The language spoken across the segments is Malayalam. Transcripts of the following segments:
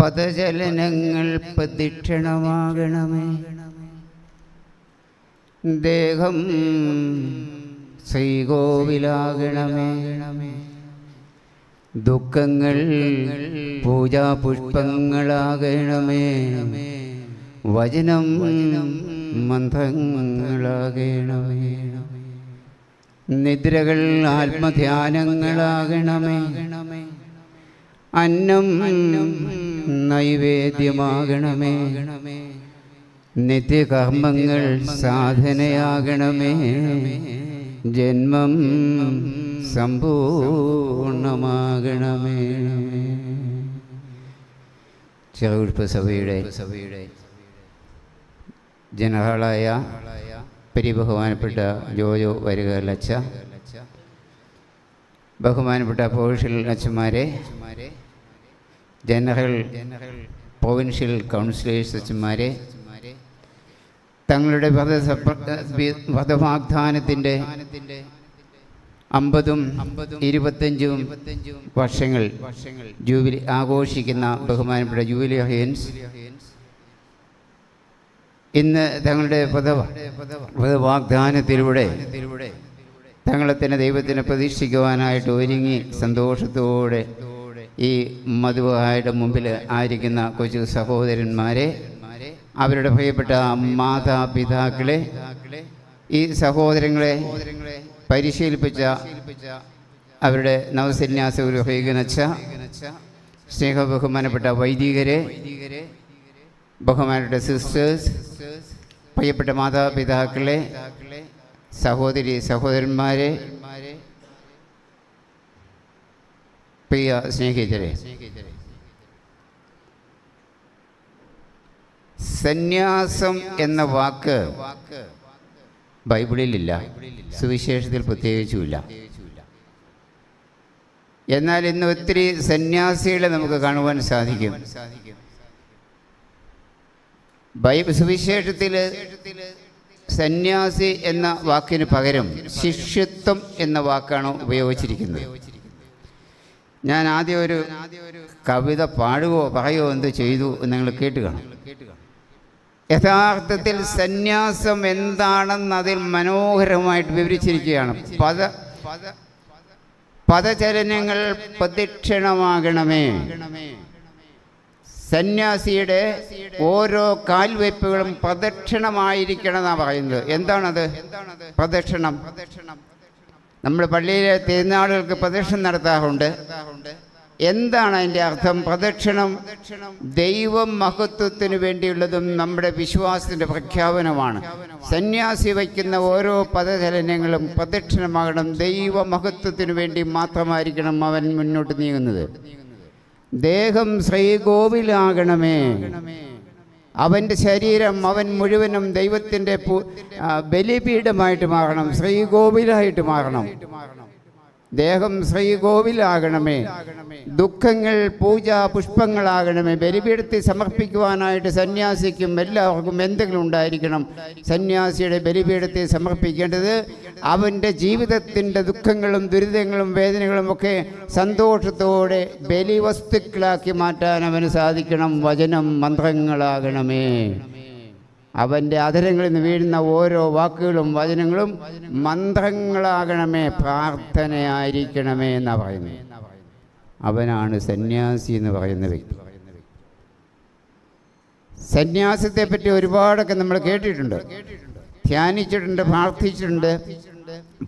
പദചലനങ്ങൾ പ്രദക്ഷിണമാകണമേ. ദേഹം ശ്രീകോവിലാകണമേ. ദുഃഖങ്ങൾ പൂജാപുഷ്പങ്ങളാകണമേ. വചനം മന്ത്രങ്ങളാകണമേ. നിദ്രകൾ ആത്മധ്യാനങ്ങളാകണമേ. അന്നം നൈവേദ്യമാകണമേ. നിത്യകർമ്മങ്ങൾ സാധനയാകണമേ. ജന്മം സമ്പൂർണമാകണമേ. ചെറുകുഴുപ്പ് സഭയുടെ സഭയുടെ ജനറലായ പരിബഹുമാനപ്പെട്ട ജോജോ വരിക ലച്ച ബഹുമാനപ്പെട്ട പ്രൊവിൻഷ്യൽ അച്ഛന്മാരെ ജനറൽ പ്രൊവിൻഷ്യൽ കൗൺസിലേഴ്സ് അച്ഛന്മാരെ തങ്ങളുടെ വധവാഗ്ദാനത്തിന്റെ അമ്പതും ഇരുപത്തഞ്ചും വർഷങ്ങൾ ജൂബിലി ആഘോഷിക്കുന്ന ബഹുമാനപ്പെട്ട ജൂബിലി ഹയൻസ് ഇന്ന് തങ്ങളുടെ വാഗ്ദാനത്തിലൂടെ തങ്ങളെ തന്നെ ദൈവത്തിനെ പ്രതീക്ഷിക്കുവാനായിട്ട് ഒരുങ്ങി സന്തോഷത്തോടെ ഈ മധുവായുടെ മുമ്പിൽ ആയിരിക്കുന്ന കൊച്ചു സഹോദരന്മാരെ അവരുടെ പ്രിയപ്പെട്ട മാതാപിതാക്കളെ ഈ സഹോദരങ്ങളെ പരിശീലിപ്പിച്ച അവരുടെ നവസന്യാസ ഒരു ഹൈകനച്ച സ്നേഹ ബഹുമാനപ്പെട്ട വൈദികരെ ബഹുമാനപ്പെട്ട സിസ്റ്റേഴ്സ് പ്രിയപ്പെട്ട മാതാപിതാക്കളെ സഹോദരി സഹോദരന്മാരെ പ്രിയ സ്നേഹിതരെ സന്യാസം എന്ന വാക്ക് ബൈബിളിലില്ല സുവിശേഷത്തിൽ പ്രത്യേകിച്ചുമില്ല. എന്നാൽ ഇന്ന് ഒത്തിരി സന്യാസികളെ നമുക്ക് കാണുവാൻ സാധിക്കും. ബൈബിൾ സുവിശേഷത്തിൽ സന്യാസി എന്ന വാക്കിന് പകരം ശിഷ്യത്വം എന്ന വാക്കാണ് ഉപയോഗിച്ചിരിക്കുന്നത്. ഞാൻ ആദ്യം ഒരു കവിത പാടുകയോ പറയുകയോ എന്ത് ചെയ്തു നിങ്ങൾ കേട്ട് കാണും. യഥാർത്ഥത്തിൽ സന്യാസം എന്താണെന്ന് അതിൽ മനോഹരമായിട്ട് വിവരിച്ചിരിക്കുകയാണ്. പദ പദചലനങ്ങൾ പ്രദക്ഷിണമാകണമേ. സന്യാസിയുടെ ഓരോ കാൽവയ്പ്പുകളും പ്രദക്ഷിണമായിരിക്കണം എന്നാണ് പറയുന്നത്. എന്താണത്? പ്രദക്ഷിണം. നമ്മൾ പള്ളിയിലെ തിരുനാളുകൾക്ക് പ്രദക്ഷിണം നടത്താറുണ്ട്. എന്താണ് അതിന്റെ അർത്ഥം? പ്രദക്ഷിണം ദൈവം മഹത്വത്തിന് വേണ്ടിയുള്ളതും നമ്മുടെ വിശ്വാസത്തിന്റെ പ്രഖ്യാപനമാണ്. സന്യാസി വയ്ക്കുന്ന ഓരോ പദചലനങ്ങളും പ്രദക്ഷിണമാകണം. ദൈവ മഹത്വത്തിന് വേണ്ടി മാത്രമായിരിക്കണം അവൻ മുന്നോട്ട് നീങ്ങുന്നത്. ദേഹം ശ്രീകോവിലാകണമേ. അവന്റെ ശരീരം അവൻ മുഴുവനും ദൈവത്തിന്റെ ബലിപീഠമായിട്ട് മാറണം ശ്രീകോവിലായിട്ട് മാറണം. ദേഹം ശ്രീകോവിലാകണമേ. ദുഃഖങ്ങൾ പൂജ പുഷ്പങ്ങളാകണമേ. ബലിപീഠത്തിൽ സമർപ്പിക്കുവാനായിട്ട് സന്യാസിക്കും എല്ലാവർക്കും എന്തെങ്കിലും ഉണ്ടായിരിക്കണം. സന്യാസിയുടെ ബലിപീഠത്തിൽ സമർപ്പിക്കേണ്ടത് അവന്റെ ജീവിതത്തിന്റെ ദുഃഖങ്ങളും ദുരിതങ്ങളും വേദനകളും ഒക്കെ സന്തോഷത്തോടെ ബലിവസ്തുക്കളാക്കി മാറ്റാൻ അവന് സാധിക്കണം. വചനം മന്ത്രങ്ങളാകണമേ. അവന്റെ അധരങ്ങളിൽ നിന്ന് വീഴുന്ന ഓരോ വാക്കുകളും വചനങ്ങളും മന്ത്രങ്ങളാകണമേ പ്രാർത്ഥനയായിരിക്കണമേ എന്നാണ് പറയുന്നത്. അവനാണ് സന്യാസി എന്ന് പറയുന്ന വ്യക്തി. സന്യാസത്തെ പറ്റി ഒരുപാടൊക്കെ നമ്മൾ കേട്ടിട്ടുണ്ട്. ധ്യാനിച്ചിട്ടുണ്ട് പ്രാർത്ഥിച്ചിട്ടുണ്ട്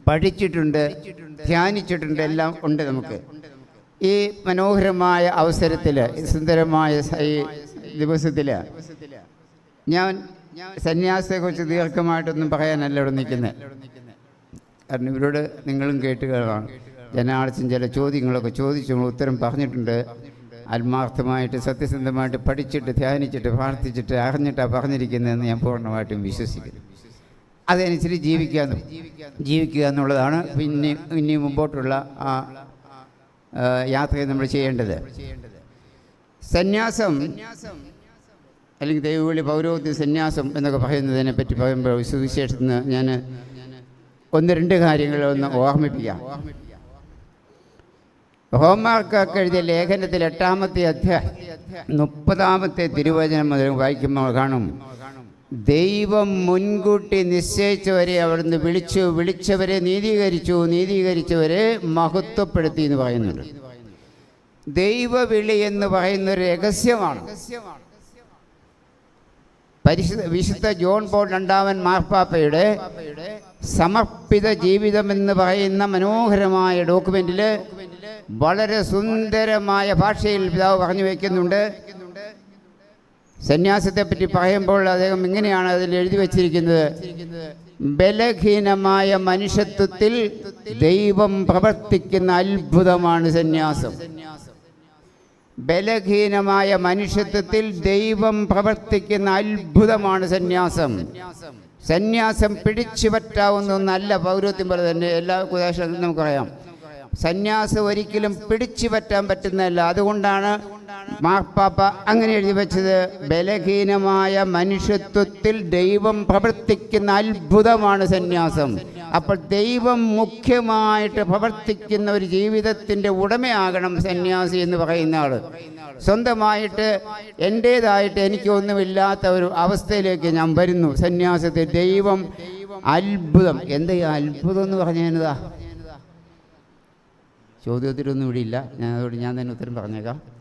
പഠിച്ചിട്ടുണ്ട് ധ്യാനിച്ചിട്ടുണ്ട് എല്ലാം ഉണ്ട് നമുക്ക്. ഈ മനോഹരമായ അവസരത്തിൽ സുന്ദരമായ ഈ ദിവസത്തിൽ ഞാൻ സന്യാസത്തെക്കുറിച്ച് ദീർഘമായിട്ടൊന്നും പറയാനല്ല ഇവിടെ നിൽക്കുന്നത്. കാരണം ഇവരോട് നിങ്ങളും കേട്ടുകളാണ് ജനാളച്ചും ചില ചോദ്യങ്ങളൊക്കെ ചോദിച്ചു ഉത്തരം പറഞ്ഞിട്ടുണ്ട്. ആത്മാർത്ഥമായിട്ട് സത്യസന്ധമായിട്ട് പഠിച്ചിട്ട് ധ്യാനിച്ചിട്ട് പ്രാർത്ഥിച്ചിട്ട് അറിഞ്ഞിട്ടാണ് പറഞ്ഞിരിക്കുന്നതെന്ന് ഞാൻ പൂർണമായിട്ടും വിശ്വസിക്കുന്നു. അതനുസരിച്ച് ജീവിക്കുക ജീവിക്കുക എന്നുള്ളതാണ് പിന്നെ ഇനി മുമ്പോട്ടുള്ള ആ യാത്രയെ നമ്മൾ ചെയ്യേണ്ടത്. സന്യാസം അല്ലെങ്കിൽ ദൈവവിളി പൗരോഹിത്യ സന്യാസം എന്നൊക്കെ പറയുന്നതിനെ പറ്റി പറയുമ്പോൾ സുവിശേഷത്തിൽ നിന്ന് ഞാൻ ഒന്ന് രണ്ട് കാര്യങ്ങൾ ഒന്ന് ഓർമ്മിപ്പിക്കാം. ഹോംമാർക്ക് എഴുതിയ ലേഖനത്തിൽ എട്ടാമത്തെ അധ്യായം മുപ്പതാമത്തെ തിരുവചനം മുതൽ വായിക്കുമ്പോൾ കാണും. ദൈവം മുൻകൂട്ടി നിശ്ചയിച്ചവരെ അവിടുന്ന് വിളിച്ചു വിളിച്ചവരെ നീതീകരിച്ചു നീതീകരിച്ചവരെ മഹത്വപ്പെടുത്തി എന്ന് പറയുന്നുണ്ട്. ദൈവവിളി എന്ന് പറയുന്ന ഒരു രഹസ്യമാണ്. പരിശുദ്ധ വിശുദ്ധ ജോൺ പോൾ രണ്ടാമൻ മാർപ്പാപ്പയുടെ സമർപ്പിത ജീവിതം എന്ന് പറയുന്ന മനോഹരമായ ഡോക്യുമെന്റിൽ വളരെ സുന്ദരമായ ഭാഷയിൽ പിതാവ് പറഞ്ഞു വയ്ക്കുന്നുണ്ട് സന്യാസത്തെ പറ്റി പറയുമ്പോൾ അദ്ദേഹം ഇങ്ങനെയാണ് അതിൽ എഴുതി വച്ചിരിക്കുന്നത്. ബലഹീനമായ മനുഷ്യത്വത്തിൽ ദൈവം പ്രവർത്തിക്കുന്ന അത്ഭുതമാണ് സന്യാസം. ബലഹീനമായ മനുഷ്യത്വത്തിൽ ദൈവം പ്രവർത്തിക്കുന്ന അത്ഭുതമാണ് സന്യാസം. സന്യാസം പിടിച്ചു പറ്റാവുന്ന ഒന്നല്ല പൗരത്വം പോലെ തന്നെ എല്ലാ കുദേശങ്ങളും നമുക്കറിയാം. സന്യാസം ഒരിക്കലും പിടിച്ചു പറ്റാൻ പറ്റുന്നതല്ല. അതുകൊണ്ടാണ് മാർപ്പാപ്പ അങ്ങനെ എഴുതി വെച്ചത്. ബലഹീനമായ മനുഷ്യത്വത്തിൽ ദൈവം പ്രവർത്തിക്കുന്ന അത്ഭുതമാണ് സന്യാസം. അപ്പോൾ ദൈവം മുഖ്യമായിട്ട് പ്രവർത്തിക്കുന്ന ഒരു ജീവിതത്തിന്റെ ഉടമയാകണം സന്യാസി എന്ന് പറയുന്ന ആൾ സ്വന്തമായിട്ട് എന്റേതായിട്ട് എനിക്കൊന്നുമില്ലാത്ത ഒരു അവസ്ഥയിലേക്ക് ഞാൻ വരുന്നു. സന്യാസത്തെ ദൈവം അത്ഭുതം. എന്താ അത്ഭുതം എന്ന് പറഞ്ഞതാ ചോദ്യത്തിലൊന്നും ഇവിടെ ഇല്ല. ഞാൻ ഞാൻ തന്നെ ഉത്തരം പറഞ്ഞേക്കാം.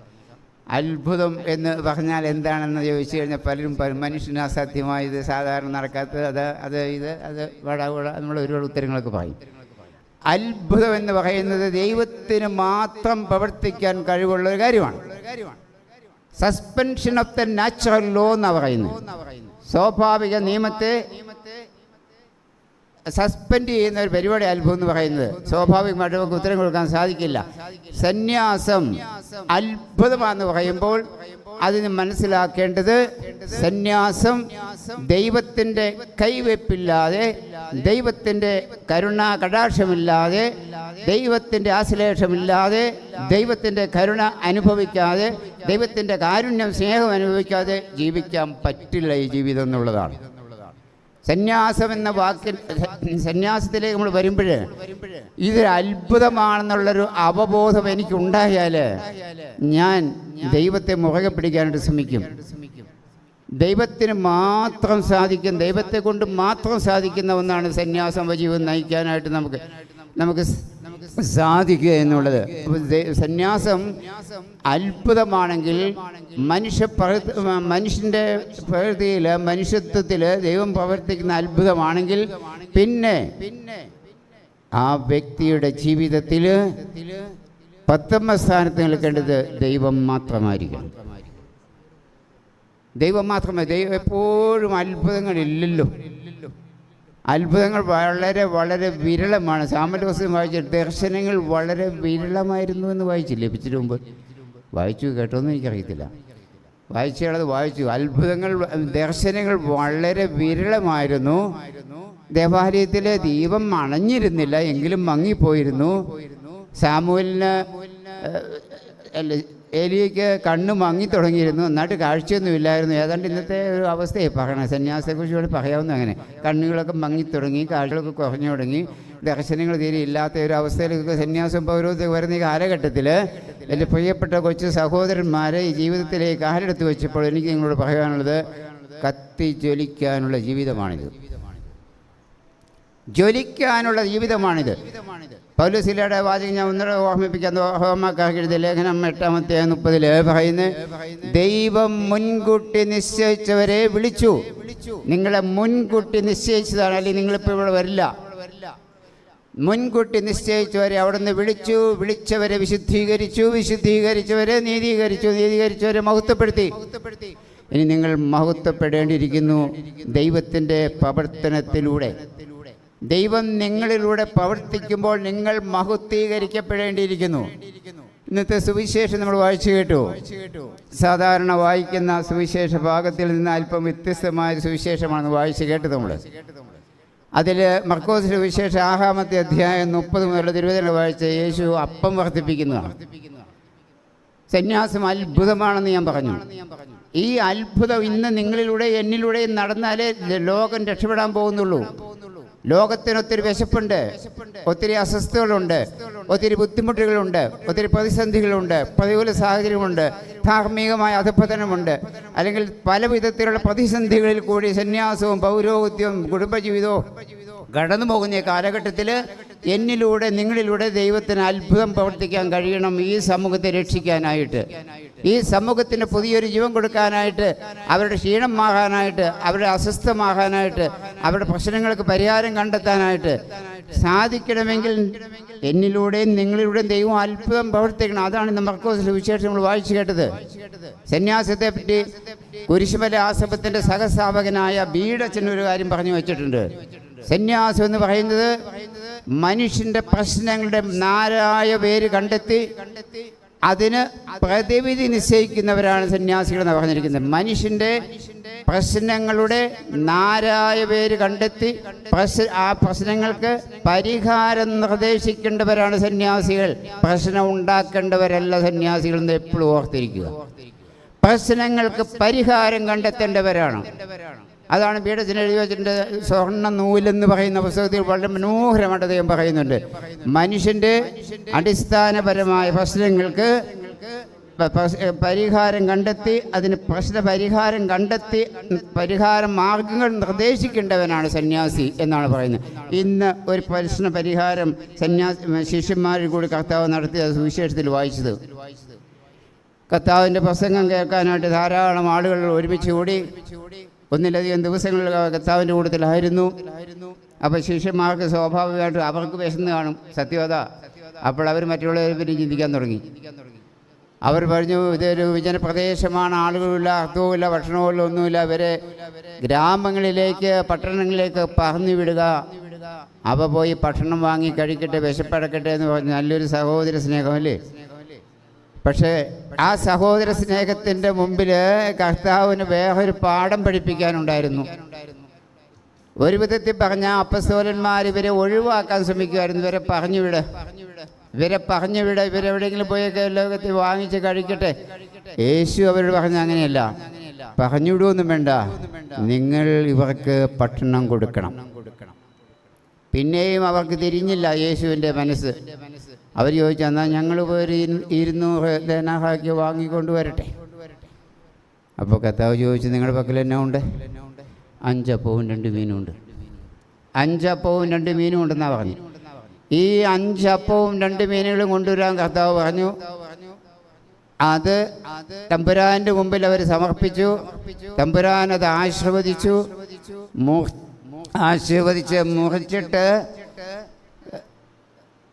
അത്ഭുതം എന്ന് പറഞ്ഞാൽ എന്താണെന്ന് ചോദിച്ചു കഴിഞ്ഞാൽ പലരും പല മനുഷ്യന് അസാധ്യമായത് സാധാരണ നടക്കാത്തത് അത് അത് ഇത് അത് വട വട നമ്മൾ ഒരുപാട് ഉത്തരങ്ങളൊക്കെ പറയും. അത്ഭുതം എന്ന് പറയുന്നത് ദൈവത്തിന് മാത്രം പ്രവർത്തിക്കാൻ കഴിവുള്ള ഒരു കാര്യമാണ്. Suspension of the natural law എന്ന് പറയുന്നത്. സ്വാഭാവിക നിയമത്തെ സസ്പെൻഡ് ചെയ്യുന്ന ഒരു പരിപാടി അത്ഭുതം എന്ന് പറയുന്നത്. സ്വാഭാവികമായിട്ട് നമുക്ക് ഉത്തരം കൊടുക്കാൻ സാധിക്കില്ല. സന്യാസം അത്ഭുതമാണെന്ന് പറയുമ്പോൾ അതിന് മനസ്സിലാക്കേണ്ടത് സന്യാസം ദൈവത്തിന്റെ കൈവെപ്പില്ലാതെ ദൈവത്തിന്റെ കരുണാ കടാക്ഷമില്ലാതെ ദൈവത്തിന്റെ ആശ്ലേഷമില്ലാതെ ദൈവത്തിന്റെ കരുണ അനുഭവിക്കാതെ ദൈവത്തിന്റെ കാരുണ്യം സ്നേഹം അനുഭവിക്കാതെ ജീവിക്കാൻ പറ്റില്ല ഈ ജീവിതം എന്നുള്ളതാണ്. സന്യാസം എന്ന വാക്കിൽ സന്യാസത്തിലേക്ക് നമ്മൾ വരുമ്പോൾ ഇതൊരു അത്ഭുതമാണെന്നുള്ളൊരു അവബോധം എനിക്കുണ്ടായാൽ ഞാൻ ദൈവത്തെ മുഖകെ പിടിക്കാനായിട്ട് ശ്രമിക്കും. ദൈവത്തിന് മാത്രം സാധിക്കും ദൈവത്തെ കൊണ്ട് മാത്രം സാധിക്കുന്ന ഒന്നാണ് സന്യാസം വജീവം നയിക്കാനായിട്ട് നമുക്ക് നമുക്ക് സാധിക്കുക എന്നുള്ളത്. സന്യാസം അത്ഭുതമാണെങ്കിൽ മനുഷ്യ മനുഷ്യന്റെ പ്രകൃതിയിൽ മനുഷ്യത്വത്തിൽ ദൈവം പ്രവർത്തിക്കുന്ന അത്ഭുതമാണെങ്കിൽ പിന്നെ ആ വ്യക്തിയുടെ ജീവിതത്തിൽ പത്തൊമ്പത് സ്ഥാനത്ത് നിൽക്കേണ്ടത് ദൈവം മാത്രമായിരിക്കും ദൈവം മാത്രമേ ദൈവം എപ്പോഴും അത്ഭുതങ്ങളില്ലല്ലോ. അത്ഭുതങ്ങൾ വളരെ വളരെ വിരളമാണ്. സാമലോസം വായിച്ച ദർശനങ്ങൾ വളരെ വിരളമായിരുന്നു എന്ന് വായിച്ചില്ലേ? ഇച്ചിരി മുമ്പ്. വായിച്ചു കേട്ടോന്നും എനിക്കറിയത്തില്ല. വായിച്ചത് വായിച്ചു. അത്ഭുതങ്ങൾ ദർശനങ്ങൾ വളരെ വിരളമായിരുന്നു. ദേവാലയത്തിലെ ദീപം അണഞ്ഞിരുന്നില്ല എങ്കിലും മങ്ങിപ്പോയിരുന്നു. സാമൂലിന് അല്ല ഏലിയയ്ക്ക് കണ്ണ് മങ്ങി തുടങ്ങിയിരുന്നു. നന്നായിട്ട് കാഴ്ചയൊന്നുമില്ലായിരുന്നു ഏതാണ്ട് ഇന്നത്തെ ഒരു അവസ്ഥയെ പറയണം സന്യാസത്തെക്കുറിച്ചുകൂടി പറയാവുന്ന അങ്ങനെ. കണ്ണുകളൊക്കെ മങ്ങി തുടങ്ങി കാഴ്ചകളൊക്കെ കുറഞ്ഞു തുടങ്ങി. ദർശനങ്ങൾ തീരെ ഇല്ലാത്ത ഒരു അവസ്ഥയിലൊക്കെ സന്യാസം പൗരോഹിത്യം വരുന്ന ഈ കാലഘട്ടത്തിൽ എന്റെ പ്രിയപ്പെട്ട കൊച്ചു സഹോദരന്മാരെ ഈ ജീവിതത്തിലേക്ക് ആരെടുത്ത് വെച്ചപ്പോൾ എനിക്ക് നിങ്ങളോട് പറയാനുള്ളത് കത്തി ജ്വലിക്കാനുള്ള ജീവിതമാണിത്. ജ്വലിക്കാനുള്ള ജീവിതമാണിത്. പൗലസിലയുടെ വാചകം ഞാൻ ഒന്നര ഓർമ്മിപ്പിക്കാൻ എഴുതിയ ലേഖനം എട്ടാമത്തെ മുപ്പതിൽ പറയുന്നത് ദൈവം മുൻകൂട്ടി നിശ്ചയിച്ചവരെ വിളിച്ചു. നിങ്ങളെ മുൻകൂട്ടി നിശ്ചയിച്ചതാണ്. അല്ലെങ്കിൽ നിങ്ങളിപ്പോൾ ഇവിടെ വരില്ല. മുൻകൂട്ടി നിശ്ചയിച്ചവരെ അവിടുന്ന് വിളിച്ചു. വിളിച്ചവരെ വിശുദ്ധീകരിച്ചു. വിശുദ്ധീകരിച്ചവരെ നീതീകരിച്ചു. നീതീകരിച്ചവരെ മഹത്വപ്പെടുത്തി. ഇനി നിങ്ങൾ മഹത്വപ്പെടേണ്ടിയിരിക്കുന്നു ദൈവത്തിന്റെ പ്രവർത്തനത്തിലൂടെ. ദൈവം നിങ്ങളിലൂടെ പ്രവർത്തിക്കുമ്പോൾ നിങ്ങൾ മഹത്വീകരിക്കപ്പെടേണ്ടിയിരിക്കുന്നു. ഇന്നത്തെ സുവിശേഷം നമ്മൾ വായിച്ചു കേട്ടു. സാധാരണ വായിക്കുന്ന സുവിശേഷ ഭാഗത്തിൽ നിന്ന് അല്പം വ്യത്യസ്തമായ സുവിശേഷമാണ് വായിച്ചു കേട്ടത് നമ്മൾ. അതിൽ മർക്കോസിന്റെ വിശേഷ ആഹാമത്തെ അധ്യായം മുപ്പത് മുതലുള്ള തിരുവചന വായിച്ച യേശു അപ്പം വർദ്ധിപ്പിക്കുന്നതാണ്. സന്യാസം അത്ഭുതമാണെന്ന് ഞാൻ പറഞ്ഞു. ഈ അത്ഭുതം ഇന്ന് നിങ്ങളിലൂടെ എന്നിലൂടെ നടന്നാലേ ലോകം രക്ഷപ്പെടാൻ പോകുന്നുള്ളൂ. ലോകത്തിന് ഒത്തിരി വിശപ്പുണ്ട് ഒത്തിരി അസ്വസ്ഥതകളുണ്ട് ഒത്തിരി ബുദ്ധിമുട്ടുകളുണ്ട് ഒത്തിരി പ്രതിസന്ധികളുണ്ട് പ്രതികൂല സാഹചര്യമുണ്ട് ധാർമ്മികമായ അധപ്പതനമുണ്ട് അല്ലെങ്കിൽ പല വിധത്തിലുള്ള പ്രതിസന്ധികളിൽ കൂടി സന്യാസവും പൗരോഹിത്യവും കുടുംബജീവിതവും കടന്നു പോകുന്ന ഈ കാലഘട്ടത്തിൽ എന്നിലൂടെ നിങ്ങളിലൂടെ ദൈവത്തിന് അത്ഭുതം പ്രവർത്തിക്കാൻ കഴിയണം ഈ സമൂഹത്തെ രക്ഷിക്കാനായിട്ട്. ഈ സമൂഹത്തിന് പുതിയൊരു ജീവൻ കൊടുക്കാനായിട്ട് അവരുടെ ക്ഷീണം മാറാനായിട്ട് അവരുടെ അസ്വസ്ഥമാകാനായിട്ട് അവരുടെ പ്രശ്നങ്ങൾക്ക് പരിഹാരം കണ്ടെത്താനായിട്ട് സാധിക്കണമെങ്കിൽ എന്നിലൂടെയും നിങ്ങളിലൂടെയും ദൈവം അത്ഭുതം പ്രവർത്തിക്കണം. അതാണ് ഇന്ന് മർക്കോസിലെ വിശേഷം നമ്മൾ വായിച്ചു കേട്ടത്. സന്യാസത്തെ പറ്റി കുരിശുമല ആശ്രമത്തിന്റെ സഹസ്ഥാപകനായ ബീഡച്ചൻ ഒരു കാര്യം പറഞ്ഞു വെച്ചിട്ടുണ്ട്. സന്യാസം എന്ന് പറയുന്നത് മനുഷ്യന്റെ പ്രശ്നങ്ങളുടെ നാരായ പേര് കണ്ടെത്തി അതിന് പ്രതിവിധി നിശ്ചയിക്കുന്നവരാണ് സന്യാസികൾ എന്ന് പറഞ്ഞിരിക്കുന്നത്. മനുഷ്യന്റെ പ്രശ്നങ്ങളുടെ നാരായ പേര് കണ്ടെത്തി ആ പ്രശ്നങ്ങൾക്ക് പരിഹാരം നിർദ്ദേശിക്കേണ്ടവരാണ് സന്യാസികൾ. പ്രശ്നം ഉണ്ടാക്കേണ്ടവരല്ല സന്യാസികൾ എന്ന് എപ്പോഴും ഓർത്തിരിക്കുക. പ്രശ്നങ്ങൾക്ക് പരിഹാരം കണ്ടെത്തേണ്ടവരാണ്. അതാണ് പീഠത്തിന് എഴുതി വെച്ചിട്ടുണ്ട്. സ്വർണ നൂലെന്ന് പറയുന്ന പുസ്തകത്തിൽ വളരെ മനോഹരമായിട്ട് അദ്ദേഹം പറയുന്നുണ്ട്. മനുഷ്യന്റെ അടിസ്ഥാനപരമായ പ്രശ്നങ്ങൾക്ക് പരിഹാരം കണ്ടെത്തി അതിന് പ്രശ്ന പരിഹാരം കണ്ടെത്തി പരിഹാര മാർഗങ്ങൾ നിർദ്ദേശിക്കേണ്ടവനാണ് സന്യാസി എന്നാണ് പറയുന്നത്. ഇന്ന് ഒരു പ്രശ്ന പരിഹാരം സന്യാസി ശിഷ്യന്മാരിൽ കൂടി കർത്താവ് നടത്തിയ സുവിശേഷത്തിൽ വായിച്ചത്. കർത്താവിന്റെ പ്രസംഗം കേൾക്കാനായിട്ട് ധാരാളം ആളുകൾ ഒരുമിച്ച് കൂടി ഒന്നിലധികം ദിവസങ്ങളിൽ കർത്താവിന്റെ കൂട്ടത്തിലായിരുന്നു. അപ്പോൾ ശിഷ്യന്മാർക്ക് സ്വാഭാവികമായിട്ട് അവർക്ക് വിശന്ന് കാണും. സത്യവത. അപ്പോൾ അവർ മറ്റുള്ളവരെ പിന്നെ ചിന്തിക്കാൻ തുടങ്ങി. അവർ പറഞ്ഞു ഇതൊരു വിജനപ്രദേശമാണ്. ആളുകളില്ല അർത്ഥവുമില്ല ഭക്ഷണവുമില്ല ഒന്നുമില്ല. ഇവരെ ഗ്രാമങ്ങളിലേക്ക് പട്ടണങ്ങളിലേക്ക് പറഞ്ഞു വിടുക. അവ പോയി ഭക്ഷണം വാങ്ങി കഴിക്കട്ടെ വിശപ്പടക്കട്ടെ എന്ന് പറഞ്ഞ് നല്ലൊരു സഹോദര സ്നേഹമല്ലേ പക്ഷേ ആ സഹോദര സ്നേഹത്തിന്റെ മുമ്പിൽ കർത്താവിന് വേറൊരു പാഠം പഠിപ്പിക്കാനുണ്ടായിരുന്നു. ഒരു വിധത്തിൽ പറഞ്ഞ അപ്പസ്തോലന്മാർ ഇവരെ ഒഴിവാക്കാൻ ശ്രമിക്കുമായിരുന്നു ഇവരെ പറഞ്ഞു വിട. ഇവരെ പറഞ്ഞു വിട്. ഇവരെവിടെയെങ്കിലും പോയൊക്കെ ലോകത്തിൽ വാങ്ങിച്ച് കഴിക്കട്ടെ. യേശു അവരോട് പറഞ്ഞ അങ്ങനെയല്ല. പറഞ്ഞു വിടുവൊന്നും വേണ്ട. നിങ്ങൾ ഇവർക്ക് ഭക്ഷണം കൊടുക്കണം. പിന്നെയും അവർക്ക് തിരിഞ്ഞില്ല യേശുവിന്റെ മനസ്സ്. അവർ ചോദിച്ചു എന്നാൽ ഞങ്ങൾ പോയി ഇരുന്നൂറ് ധനഹാക്കി വാങ്ങിക്കൊണ്ട് വരട്ടെ? അപ്പോൾ കർത്താവ് ചോദിച്ചു നിങ്ങളുടെ പക്കൽ എന്നാ ഉണ്ട്? അഞ്ചപ്പവും രണ്ട് മീനും ഉണ്ട്. അഞ്ചപ്പവും രണ്ട് മീനും ഉണ്ടെന്നാണ് പറഞ്ഞു. ഈ അഞ്ചപ്പവും രണ്ട് മീനുകളും കൊണ്ടുവരാൻ കർത്താവ് പറഞ്ഞു. അത് തമ്പുരാന്റെ മുമ്പിൽ അവർ സമർപ്പിച്ചു. തമ്പുരാൻ അത് ആശീർവദിച്ചു. ആശീർവദിച്ച് മുറിച്ചിട്ട്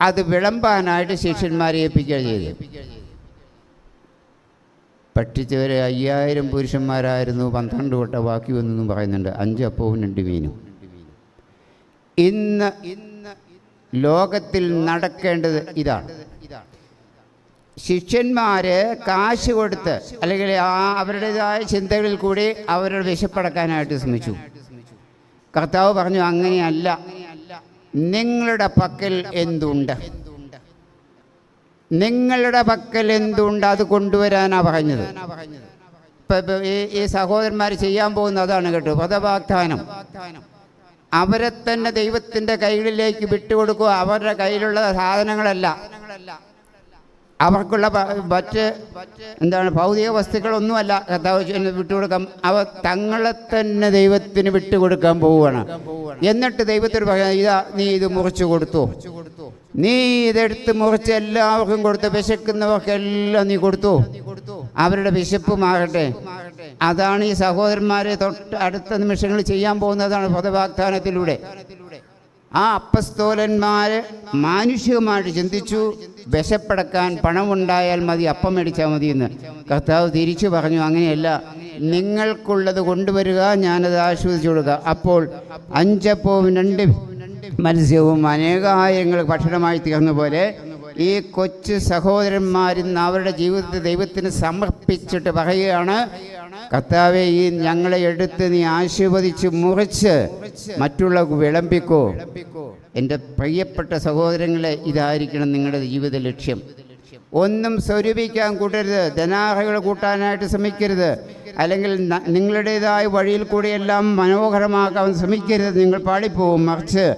അത് വിളമ്പാനായിട്ട് ശിഷ്യന്മാരെ ഏൽപ്പിക്കുക ചെയ്തു പറ്റിച്ചവർ അയ്യായിരം പുരുഷന്മാരായിരുന്നു പന്ത്രണ്ട് കൊട്ട ബാക്കി വന്നെന്നും പറയുന്നുണ്ട്. അഞ്ച് അപ്പവും രണ്ട് മീനും ഇന്ന് ഇന്ന് ലോകത്തിൽ നടക്കേണ്ടത് ഇതാണ്. ശിഷ്യന്മാര് കാശ് കൊടുത്ത് അല്ലെങ്കിൽ ആ അവരുടേതായ ചിന്തകളിൽ കൂടി അവരുടെ വിശപ്പടക്കാനായിട്ട് ശ്രമിച്ചു. കർത്താവ് പറഞ്ഞു അങ്ങനെയല്ല. നിങ്ങളുടെ പക്കൽ എന്തുണ്ട്? നിങ്ങളുടെ പക്കൽ എന്തുണ്ട്? അത് കൊണ്ടുവരാനാ പറഞ്ഞത്. ഈ സഹോദരന്മാർ ചെയ്യാൻ പോകുന്ന അതാണ് കേട്ടോ പദവാഗ്ദാനം അവരെ തന്നെ ദൈവത്തിന്റെ കൈകളിലേക്ക് വിട്ടുകൊടുക്കുക അവരുടെ കയ്യിലുള്ള സാധനങ്ങളല്ല. അവർക്കുള്ള മറ്റ് എന്താണ് ഭൗതിക വസ്തുക്കളൊന്നുമല്ല. കർത്താവ് വിട്ടുകൊടുക്കാം അവ തങ്ങളെ തന്നെ ദൈവത്തിന് വിട്ടുകൊടുക്കാൻ പോവുകയാണ്. എന്നിട്ട് ദൈവത്തിന് പറയാം ഇതാ നീ ഇത് മുറിച്ചു കൊടുത്തു. നീ ഇതെടുത്ത് മുറിച്ച് എല്ലാവർക്കും കൊടുത്തു വിശക്കുന്നവർക്കെല്ലാം നീ കൊടുത്തു. അവരുടെ വിശപ്പ് മാറട്ടെ അതാണ് ഈ സഹോദരന്മാരെ തൊട്ട് അടുത്ത നിമിഷങ്ങളിൽ ചെയ്യാൻ പോകുന്നതാണ് പദവാഗ്ദാനത്തിലൂടെ ആ അപ്പസ്തോലന്മാര് മാനുഷികമായിട്ട് ചിന്തിച്ചു വിശപ്പടക്കാൻ പണമുണ്ടായാൽ മതി അപ്പം മേടിച്ചാൽ മതി എന്ന്. കർത്താവ് തിരിച്ചു പറഞ്ഞു അങ്ങനെയല്ല നിങ്ങൾക്കുള്ളത് കൊണ്ടുവരിക ഞാനത് ആശ്വസിച്ചു കൊടുക്കുക. അപ്പോൾ അഞ്ചപ്പവും രണ്ട് മത്സ്യവും അനേകായിരങ്ങൾ ഭക്ഷണമായി തീർന്ന പോലെ ഈ കൊച്ചു സഹോദരന്മാരിന്ന് അവരുടെ ജീവിതത്തെ ദൈവത്തിന് സമർപ്പിച്ചിട്ട് പറയുകയാണ് കർത്താവെ ഈ ഞങ്ങളെ എടുത്ത് നീ ആശീർവദിച്ച് മുറിച്ച് മറ്റുള്ള വിളമ്പിക്കോ. എന്റെ പ്രിയപ്പെട്ട സഹോദരങ്ങളെ ഇതായിരിക്കണം നിങ്ങളുടെ ജീവിത ലക്ഷ്യം. ഒന്നും സ്വരൂപിക്കാൻ കൂട്ടരുത് ധനാഹകൾ കൂട്ടാനായിട്ട് ശ്രമിക്കരുത്. അല്ലെങ്കിൽ നിങ്ങളുടേതായ വഴിയിൽ കൂടിയെല്ലാം മനോഹരമാക്കാൻ ശ്രമിക്കരുത്. നിങ്ങൾ പാടിപ്പോവും മറിച്ച്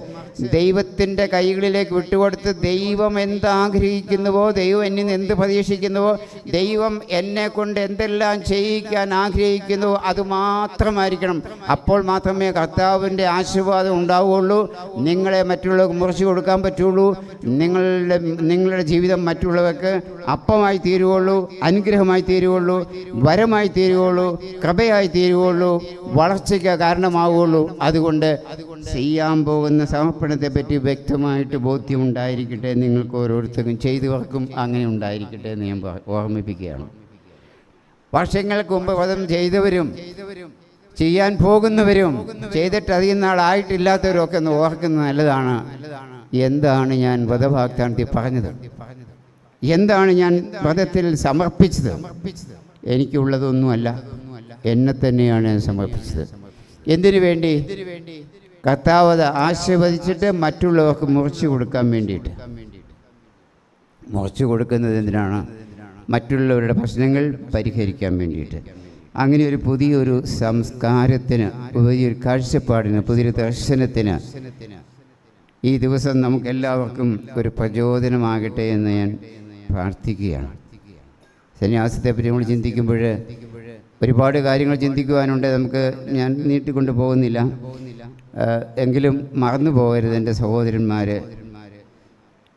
ദൈവത്തിന്റെ കൈകളിലേക്ക് വിട്ടുകൊടുത്ത് ദൈവം എന്താഗ്രഹിക്കുന്നുവോ ദൈവം എന്നിൽ നിന്ന് എന്ത് പ്രതീക്ഷിക്കുന്നുവോ. ദൈവം എന്നെ കൊണ്ട് എന്തെല്ലാം ചെയ്യിക്കാൻ ആഗ്രഹിക്കുന്നു അത് മാത്രമായിരിക്കണം. അപ്പോൾ മാത്രമേ കർത്താവിന്റെ ആശീർവാദം ഉണ്ടാവുകയുള്ളൂ. നിങ്ങളെ മറ്റുള്ളവർക്ക് മുറിച്ചു കൊടുക്കാൻ പറ്റുള്ളൂ. നിങ്ങളുടെ നിങ്ങളുടെ ജീവിതം മറ്റുള്ളവർക്ക് അപ്പമായി തീരുകയുള്ളൂ അനുഗ്രഹമായി തീരുകയുള്ളൂ വരമായി തീരുകയുള്ളൂ കൃപയായി തീരുകയുള്ളൂ വളർച്ചയ്ക്ക് കാരണമാവുകയുള്ളൂ. അതുകൊണ്ട് ചെയ്യാൻ പോകുന്ന സമർപ്പണത്തെ പറ്റി വ്യക്തമായിട്ട് ബോധ്യമുണ്ടായിരിക്കട്ടെ നിങ്ങൾക്ക് ഓരോരുത്തർക്കും ചെയ്തവർക്കും അങ്ങനെ ഉണ്ടായിരിക്കട്ടെ എന്ന് ഞാൻ ഓർമ്മിപ്പിക്കുകയാണ്. വർഷങ്ങൾക്ക് മുമ്പ് പദം ചെയ്തവരും ചെയ്യാൻ പോകുന്നവരും ചെയ്തിട്ട് അധികം നാളായിട്ടില്ലാത്തവരും ഒക്കെ ഒന്ന് ഓർക്കുന്നത് നല്ലതാണ്. എന്താണ് ഞാൻ വ്രതവാഗ്ദാനത്തിൽ പറഞ്ഞത്? എന്താണ് ഞാൻ വധത്തിൽ സമർപ്പിച്ചത്? എനിക്കുള്ളതൊന്നുമല്ല. എന്നെ തന്നെയാണ് ഞാൻ സമർപ്പിച്ചത്. എന്തിനു വേണ്ടി? കർത്താവ് ആശീർവദിച്ചിട്ട് മറ്റുള്ളവർക്ക് മുറിച്ചു കൊടുക്കാൻ വേണ്ടിയിട്ട്. മുറിച്ചു കൊടുക്കുന്നത് എന്തിനാണ്? മറ്റുള്ളവരുടെ പ്രശ്നങ്ങൾ പരിഹരിക്കാൻ വേണ്ടിയിട്ട്. അങ്ങനെ ഒരു പുതിയൊരു സംസ്കാരത്തിന് പുതിയൊരു കാഴ്ചപ്പാടിന് പുതിയൊരു ദർശനത്തിന് ഈ ദിവസം നമുക്കെല്ലാവർക്കും ഒരു പ്രചോദനമാകട്ടെ എന്ന് ഞാൻ പ്രാർത്ഥിക്കുകയാണ്. സന്യാസത്തെ പറ്റി നമ്മൾ ചിന്തിക്കുമ്പോൾ ഒരുപാട് കാര്യങ്ങൾ ചിന്തിക്കുവാനുണ്ട്. നമുക്ക് ഞാൻ നീട്ടിക്കൊണ്ട് പോകുന്നില്ല. എങ്കിലും മറന്നു പോകരുത് എന്റെ സഹോദരന്മാർ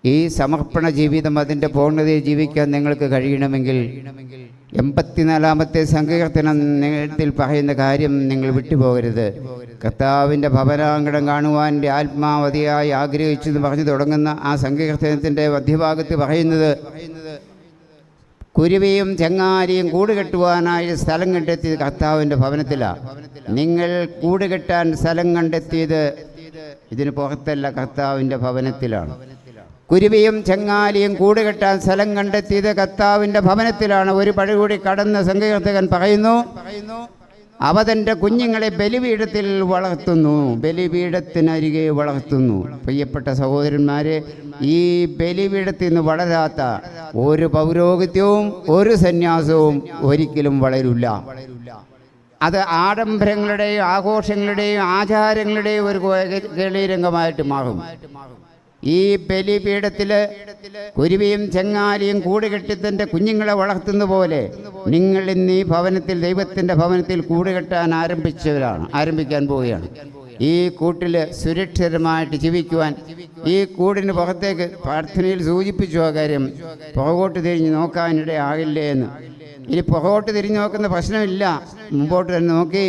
ഈ സമർപ്പണ ജീവിതം അതിന്റെ പൂർണതയിൽ ജീവിക്കാൻ നിങ്ങൾക്ക് കഴിയണമെങ്കിൽ എൺപത്തിനാലാമത്തെ സങ്കീർത്തനത്തിൽ പറയുന്ന കാര്യം നിങ്ങൾ വിട്ടുപോകരുത്. കർത്താവിന്റെ ഭവനാങ്കണം കാണുവാൻ എന്റെ ആത്മാവതിയായി ആഗ്രഹിച്ചു എന്ന് പറഞ്ഞു തുടങ്ങുന്ന ആ സങ്കീർത്തനത്തിന്റെ മധ്യഭാഗത്ത് പറയുന്നത് കുരുവിയും ചങ്ങാരിയും കൂട് കെട്ടുവാനായി സ്ഥലം കണ്ടെത്തിയത് കർത്താവിന്റെ ഭവനത്തിലാണ് നിങ്ങൾ കൂടുകെട്ടാൻ സ്ഥലം കണ്ടെത്തിയത് ഇതിന് പുറത്തല്ല കർത്താവിന്റെ ഭവനത്തിലാണ്. കുരുവിയും ചങ്ങാലിയും കൂടുകെട്ടാൻ സ്ഥലം കണ്ടെത്തിയത് കർത്താവിന്റെ ഭവനത്തിലാണ്. ഒരു പഴുകൂടി കടന്ന സങ്കീർത്തകൻ പറയുന്നു അവ തന്റെ കുഞ്ഞുങ്ങളെ ബലിപീഠത്തിൽ വളർത്തുന്നു. ബലിപീഠത്തിനരികെ വളർത്തുന്നു. പ്രിയപ്പെട്ട സഹോദരന്മാരെ ഈ ബലിപീഠത്തിൽ നിന്ന് വളരാത്ത ഒരു പൗരോഹിത്യവും ഒരു സന്യാസവും ഒരിക്കലും വളരില്ല അത് ആഡംബരങ്ങളുടെയും ആഘോഷങ്ങളുടെയും ആചാരങ്ങളുടെയും ഒരു കേളീരംഗമായിട്ട് മാറും. ഈ ബലിപീഠത്തിൽ കുരുവിയും ചെങ്ങാലിയും കൂടുകെട്ടി തന്റെ കുഞ്ഞുങ്ങളെ വളർത്തുന്ന പോലെ നിങ്ങൾ ഇന്ന് ഈ ഭവനത്തിൽ ദൈവത്തിന്റെ ഭവനത്തിൽ കൂടുകെട്ടാൻ ആരംഭിച്ചവരാണ് ആരംഭിക്കാൻ പോവുകയാണ്. ഈ കൂട്ടിൽ സുരക്ഷിതമായിട്ട് ജീവിക്കുവാൻ ഈ കൂടിന് പുറത്തേക്ക് പ്രാർത്ഥനയിൽ സൂചിപ്പിച്ചു ആ കാര്യം പുറകോട്ട് തിരിഞ്ഞ് നോക്കാനിടയാകില്ലേ എന്ന്. ഇനി പുറകോട്ട് തിരിഞ്ഞു നോക്കുന്ന പ്രശ്നമില്ല മുമ്പോട്ട് തന്നെ നോക്കി.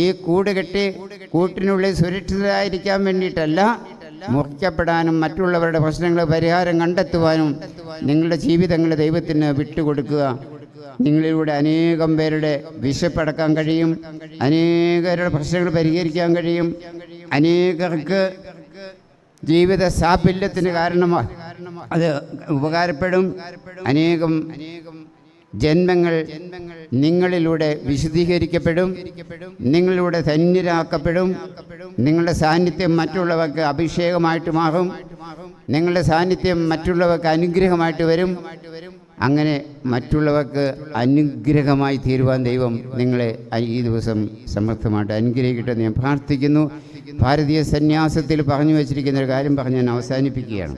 ഈ കൂട് കെട്ടി കൂട്ടിനുള്ളിൽ സുരക്ഷിതരായിരിക്കാൻ വേണ്ടിയിട്ടല്ല മുറിക്കപ്പെടാനും മറ്റുള്ളവരുടെ പ്രശ്നങ്ങൾ പരിഹാരം കണ്ടെത്തുവാനും നിങ്ങളുടെ ജീവിതങ്ങൾ ദൈവത്തിന് വിട്ടുകൊടുക്കുക. നിങ്ങളിലൂടെ അനേകം പേരുടെ വിശപ്പടക്കാൻ കഴിയും. അനേകരുടെ പ്രശ്നങ്ങൾ പരിഹരിക്കാൻ കഴിയും. അനേകർക്ക് ജീവിത സാഫല്യത്തിന് കാരണമാ അത് ഉപകാരപ്പെടും. അനേകം ജന്മങ്ങൾ നിങ്ങളിലൂടെ വിശദീകരിക്കപ്പെടും നിങ്ങളിലൂടെ ധന്യരാക്കപ്പെടും നിങ്ങളുടെ സാന്നിധ്യം മറ്റുള്ളവർക്ക് അഭിഷേകമായിട്ട് മാറും നിങ്ങളുടെ സാന്നിധ്യം മറ്റുള്ളവർക്ക് അനുഗ്രഹമായിട്ട് വരും. അങ്ങനെ മറ്റുള്ളവർക്ക് അനുഗ്രഹമായി തീരുവാൻ ദൈവം നിങ്ങളെ ഈ ദിവസം സമർത്ഥമായിട്ട് അനുഗ്രഹിക്കട്ടെ ഞാൻ പ്രാർത്ഥിക്കുന്നു. ഭാരതീയ സന്യാസത്തിൽ പറഞ്ഞു വച്ചിരിക്കുന്ന ഒരു കാര്യം പറഞ്ഞ് ഞാൻ അവസാനിപ്പിക്കുകയാണ്.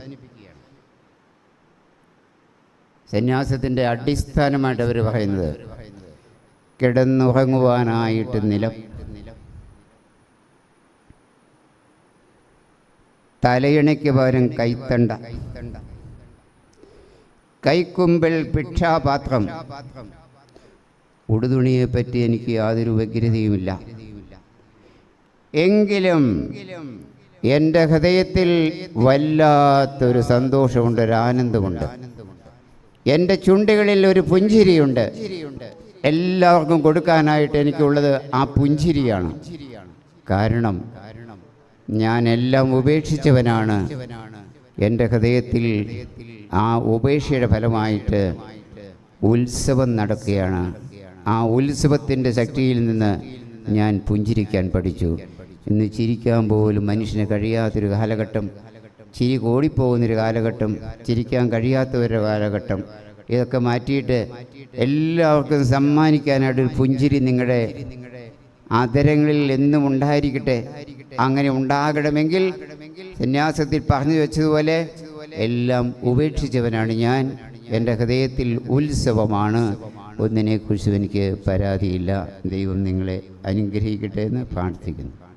സന്യാസത്തിന്റെ അടിസ്ഥാനമായിട്ട് അവർ പറയുന്നത് കിടന്നുറങ്ങുവാനായിട്ട് നിലം. തലയിണയ്ക്ക് പകരം കൈത്തണ്ട. കൈക്കുമ്പിൽ ഭിക്ഷാപാത്രം. ഉടുതുണിയെ പറ്റി എനിക്ക് യാതൊരു വ്യഗ്രതയുമില്ല എങ്കിലും എന്റെ ഹൃദയത്തിൽ വല്ലാത്തൊരു സന്തോഷമുണ്ട് ഒരു ആനന്ദമുണ്ട്. എന്റെ ചുണ്ടുകളിൽ ഒരു പുഞ്ചിരിയുണ്ട്. എല്ലാവർക്കും കൊടുക്കാനായിട്ട് എനിക്കുള്ളത് ആ പുഞ്ചിരിയാണ്. കാരണം ഞാൻ എല്ലാം ഉപേക്ഷിച്ചവനാണ്. എന്റെ ഹൃദയത്തിൽ ആ ഉപേക്ഷയുടെ ഫലമായിട്ട് ഉത്സവം നടക്കുകയാണ്. ആ ഉത്സവത്തിന്റെ ശക്തിയിൽ നിന്ന് ഞാൻ പുഞ്ചിരിക്കാൻ പഠിച്ചു. ഇന്ന് ചിരിക്കാൻ പോലും മനുഷ്യന് കഴിയാത്തൊരു കാലഘട്ടം ചിരി കൂടിപ്പോകുന്നൊരു കാലഘട്ടം ചിരിക്കാൻ കഴിയാത്തൊരു കാലഘട്ടം. ഇതൊക്കെ മാറ്റിയിട്ട് എല്ലാവർക്കും സമ്മാനിക്കാനായിട്ട് ഒരു പുഞ്ചിരി നിങ്ങളുടെ ആദരങ്ങളിൽ എന്നും ഉണ്ടായിരിക്കട്ടെ. അങ്ങനെ ഉണ്ടാകണമെങ്കിൽ സന്യാസത്തിൽ പറഞ്ഞു വെച്ചതുപോലെ എല്ലാം ഉപേക്ഷിച്ചവനാണ് ഞാൻ. എന്റെ ഹൃദയത്തിൽ ഉത്സവമാണ്. ഒന്നിനെക്കുറിച്ചും എനിക്ക് പരാതിയില്ല. ദൈവം നിങ്ങളെ അനുഗ്രഹിക്കട്ടെ എന്ന് പ്രാർത്ഥിക്കുന്നു.